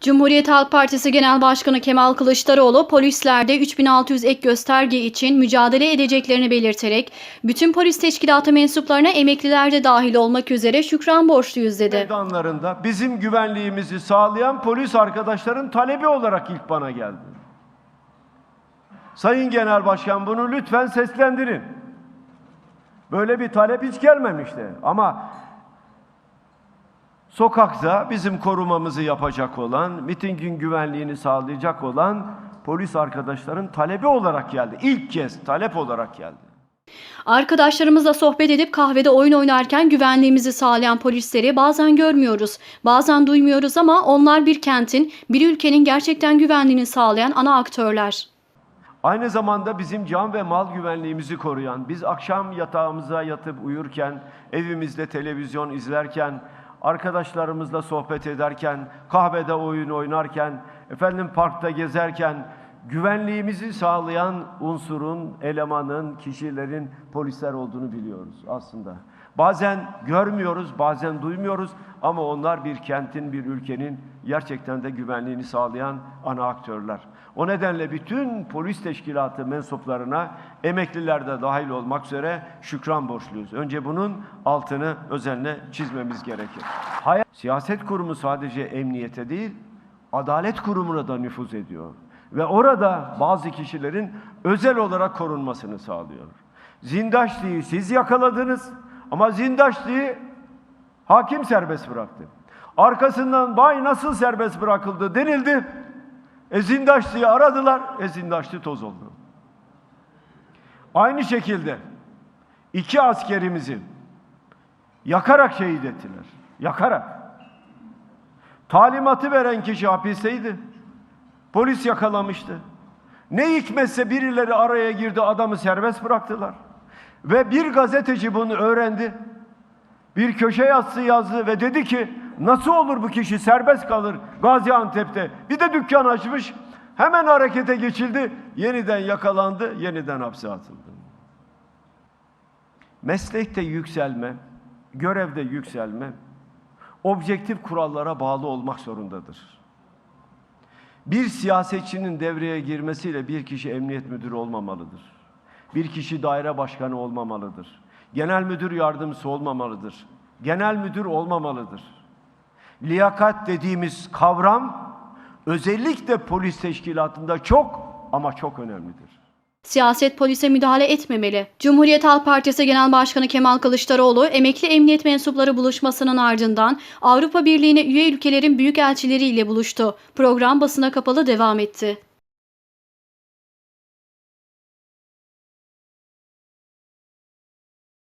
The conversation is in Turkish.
Cumhuriyet Halk Partisi Genel Başkanı Kemal Kılıçdaroğlu polislerde 3600 ek gösterge için mücadele edeceklerini belirterek bütün polis teşkilatı mensuplarına emekliler de dahil olmak üzere şükran borçluyuz dedi. meydanlarında bizim güvenliğimizi sağlayan polis arkadaşların talebi olarak ilk bana geldi. Sayın Genel Başkan bunu lütfen seslendirin. Böyle bir talep hiç gelmemişti ama sokakta bizim korumamızı yapacak olan, mitingin güvenliğini sağlayacak olan polis arkadaşların talebi olarak geldi. İlk kez talep olarak geldi. Arkadaşlarımızla sohbet edip kahvede oyun oynarken güvenliğimizi sağlayan polisleri bazen görmüyoruz, bazen duymuyoruz ama onlar bir kentin, bir ülkenin gerçekten güvenliğini sağlayan ana aktörler. Aynı zamanda bizim can ve mal güvenliğimizi koruyan, biz akşam yatağımıza yatıp uyurken, evimizde televizyon izlerken, arkadaşlarımızla sohbet ederken, kahvede oyun oynarken, efendim parkta gezerken güvenliğimizi sağlayan unsurun, elemanın, kişilerin polisler olduğunu biliyoruz aslında. Bazen görmüyoruz, bazen duymuyoruz ama onlar bir kentin, bir ülkenin gerçekten de güvenliğini sağlayan ana aktörler. O nedenle bütün polis teşkilatı mensuplarına emekliler de dahil olmak üzere şükran borçluyuz. Önce bunun altını özenle çizmemiz gerekir. Hayat, siyaset kurumu sadece emniyete değil, adalet kurumuna da nüfuz ediyor. Ve orada bazı kişilerin özel olarak korunmasını sağlıyor. Zindaşlı'yı siz yakaladınız ama Zindaşlı'yı hakim serbest bıraktı. Arkasından vay nasıl serbest bırakıldı denildi. E Zindaşlı'yı aradılar. E Zindaşlı toz oldu. Aynı şekilde iki askerimizi yakarak şehit ettiler. Yakarak. Talimatı veren kişi hapisteydi. Polis yakalamıştı. Ne hikmetse birileri araya girdi adamı serbest bıraktılar. Ve bir gazeteci bunu öğrendi. Bir köşe yazısı yazdı ve dedi ki nasıl olur bu kişi serbest kalır Gaziantep'te. Bir de dükkan açmış. Hemen harekete geçildi. Yeniden yakalandı, yeniden hapse atıldı. Meslekte yükselme, görevde yükselme objektif kurallara bağlı olmak zorundadır. Bir siyasetçinin devreye girmesiyle bir kişi emniyet müdürü olmamalıdır. Bir kişi daire başkanı olmamalıdır. Genel müdür yardımcısı olmamalıdır. Genel müdür olmamalıdır. Liyakat dediğimiz kavram özellikle polis teşkilatında çok ama çok önemlidir. Siyaset polise müdahale etmemeli. Cumhuriyet Halk Partisi Genel Başkanı Kemal Kılıçdaroğlu, emekli emniyet mensupları buluşmasının ardından Avrupa Birliği'ne üye ülkelerin büyükelçileriyle buluştu. Program basına kapalı devam etti.